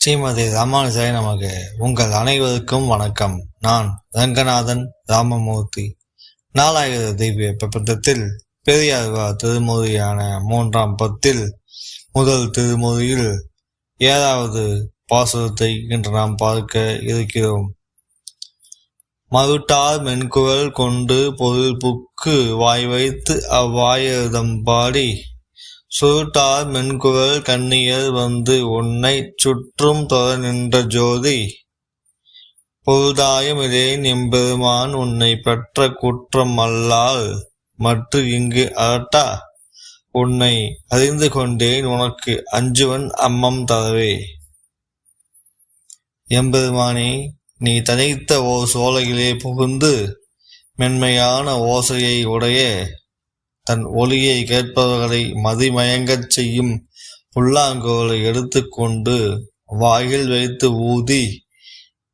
ஸ்ரீமதி ராமானுஜாய் நமக்கு உங்கள் அனைவருக்கும் வணக்கம். நான் ரங்கநாதன் ராமமூர்த்தி. நாலாயிர தெய்வ பிரபந்தத்தில் பெரியாழ்வார் திருமுறையான மூன்றாம் பத்தில் முதல் திருமுறையில் ஏழாவது பாசுரத்தை இன்று நாம் பார்க்க இருக்கிறோம். மறுட்டார் மென்குரல் கொண்டு பொருள் புக்கு வாய் வைத்து அவ்வாயிரம் பாடி சுருட்டார் மென்குரல் கண்ணியர் வந்து உன்னை சுற்றும் தொர நின்ற ஜோதி. பொருதாயம் இதேன் எம்பெருமான் உன்னை பெற்ற குற்றம் அல்லால் மற்ற இங்கு அரட்டா உன்னை அறிந்து கொண்டேன் உனக்கு அஞ்சுவன் அம்மம் தரவே. எம்பெருமானே நீ தனித்த ஓர் சோலையிலே புகுந்து மென்மையான ஓசையை உடைய தன் ஒளியை கேட்பவர்களை மதிமயங்கச் செய்யும் புல்லாங்கோலை எடுத்துக்கொண்டு வாயில் வைத்து ஊதி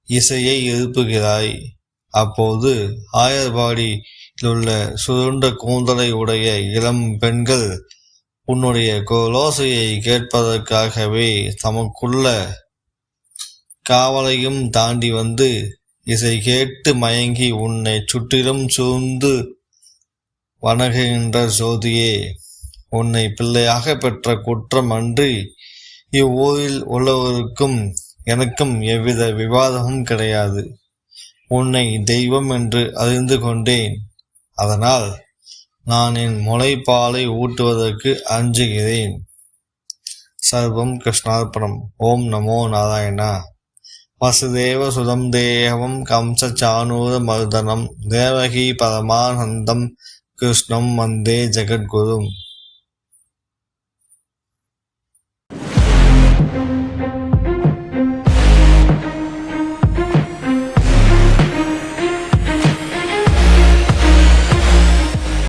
இசையை எழுப்புகிறாய். அப்போது ஆயர்பாடியில் உள்ள சுருண்ட கூந்தலை உடைய இளம் பெண்கள் உன்னுடைய கோலோசையை கேட்பதற்காகவே தமக்குள்ள காவலையும் தாண்டி வந்து இசை கேட்டு மயங்கி உன்னை சுற்றிலும் சூழ்ந்து வணங்குகின்ற ஜோதியே உன்னை பிள்ளையாக பெற்ற குற்றம் அன்றி இவ்வூரில் உள்ளவருக்கும் எனக்கும் எவ்வித விவாதமும் கிடையாது. உன்னை தெய்வம் என்று அறிந்து கொண்டேன். அதனால் நான் என் முளைப்பாலை ஊட்டுவதற்கு அஞ்சுகிறேன். சர்வம் கிருஷ்ணார்ப்பணம் ஓம் நமோ நாராயணா. வசுதேவ சுதம் தேவம் கம்ச சானூர மருதனம். தேவகி பரமானந்தம் కృష్ణం వందే జగద్గురుం.